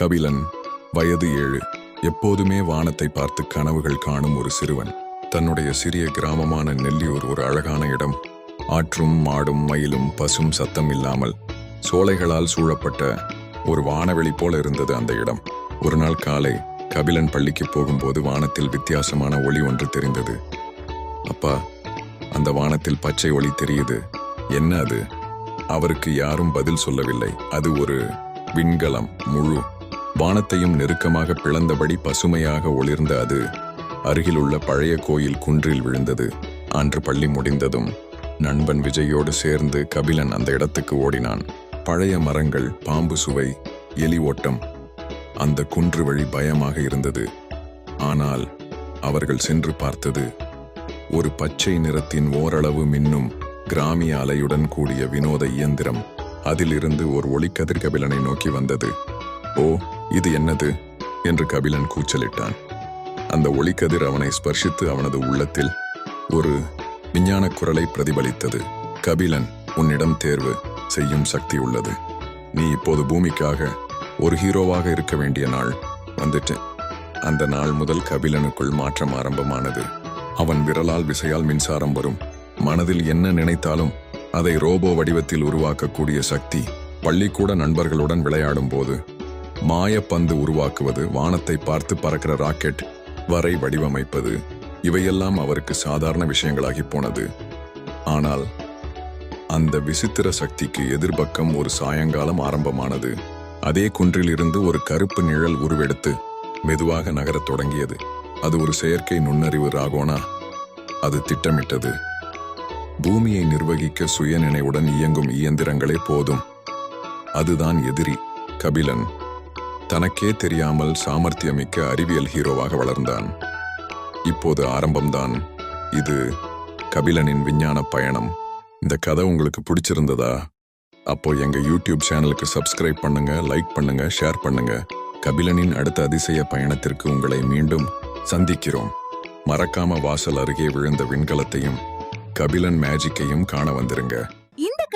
கபிலன் வயது ஏழு. எப்போதுமே வானத்தை பார்த்து கனவுகள் காணும் ஒரு சிறுவன். தன்னுடைய சிறிய கிராமமான நெல்லியூர் ஒரு அழகான இடம். ஆற்றும் மாடும் மயிலும் பசும் சத்தம் இல்லாமல் சோலைகளால் சூழப்பட்ட ஒரு வானவெளி போல இருந்தது அந்த இடம். ஒரு நாள் காலை கபிலன் பள்ளிக்கு போகும்போது வானத்தில் வித்தியாசமான ஒளி ஒன்று தெரிந்தது. அப்பா அந்த வானத்தில் பச்சை ஒளி தெரியுது. என்ன அது? அவருக்கு யாரும் பதில் சொல்லவில்லை. அது ஒரு விண்கலம் முழு வானத்தையும் நெருக்கமாக பிளந்தபடி பசுமையாக ஒளிர்ந்த அது அருகிலுள்ள பழைய கோயில் குன்றில் விழுந்தது. அன்று பள்ளி முடிந்ததும் நண்பன் விஜயோடு சேர்ந்து கபிலன் அந்த இடத்துக்கு ஓடினான். பழைய மரங்கள் பாம்பு சுவை எலி ஓட்டம் அந்த குன்று வழி பயமாக இருந்தது. ஆனால் அவர்கள் சென்று பார்த்தது ஒரு பச்சை நிறத்தின் ஓரளவு மின்னும் கிராமிய அலையுடன் கூடிய வினோத இயந்திரம். அதிலிருந்து ஒரு ஒளிக்கதிர் கபிலனை நோக்கி வந்தது. ஓ இது என்னது? என்று கபிலன் கூச்சலிட்டான். அந்த ஒளிக்கதிர் அவனை ஸ்பர்ஷித்து அவனது உள்ளத்தில் ஒரு விஞ்ஞான குரலை பிரதிபலித்தது. கபிலன் உன்னிடம் தேர்வு செய்யும் சக்தி உள்ளது. நீ இப்போது பூமிக்காக ஒரு ஹீரோவாக இருக்க வேண்டிய நாள் வந்துட்டு. அந்த நாள் முதல் கபிலனுக்குள் மாற்றம் ஆரம்பமானது. அவன் விரலால் விசையால் மின்சாரம் வரும். மனதில் என்ன நினைத்தாலும் அதை ரோபோ வடிவத்தில் உருவாக்கக்கூடிய சக்தி பள்ளிக்கூட நண்பர்களுடன் விளையாடும் போது மாயப்பந்து உருவாக்குவது வானத்தை பார்த்து பறக்கிற ராக்கெட் வரை வடிவமைப்பது இவையெல்லாம் அவருக்கு சாதாரண விஷயங்களாகி போனது. ஆனால் அந்த விசித்திர சக்திக்கு எதிர்பக்கம் ஒரு சாயங்காலம் ஆரம்பமானது. அதே குன்றிலிருந்து ஒரு கருப்பு நிழல் உருவெடுத்து மெதுவாக நகரத் தொடங்கியது. அது ஒரு செயற்கை நுண்ணறிவு ராகோனா. அது திட்டமிட்டது. பூமியை நிர்வகிக்க சுயநினைவுடன் இயங்கும் இயந்திரங்களே போதும். அதுதான் எதிரி கபிலன். தனக்கே தெரியாமல் சாமர்த்தியமிக்க அறிவியல் ஹீரோவாக வளர்ந்தான். இப்போது ஆரம்பம்தான். இது கபிலனின் விஞ்ஞான பயணம். இந்த கதை உங்களுக்கு பிடிச்சிருந்ததா? அப்போ எங்க யூடியூப் சேனலுக்கு சப்ஸ்கிரைப் பண்ணுங்க லைக் பண்ணுங்க ஷேர் பண்ணுங்க. கபிலனின் அடுத்த அதிசய பயணத்திற்கு உங்களை மீண்டும் சந்திக்கிறோம். மறக்காம வாசல் அருகே விழுந்த விண்கலத்தையும் கபிலன் மேஜிக்கையும் காண வந்துருங்க.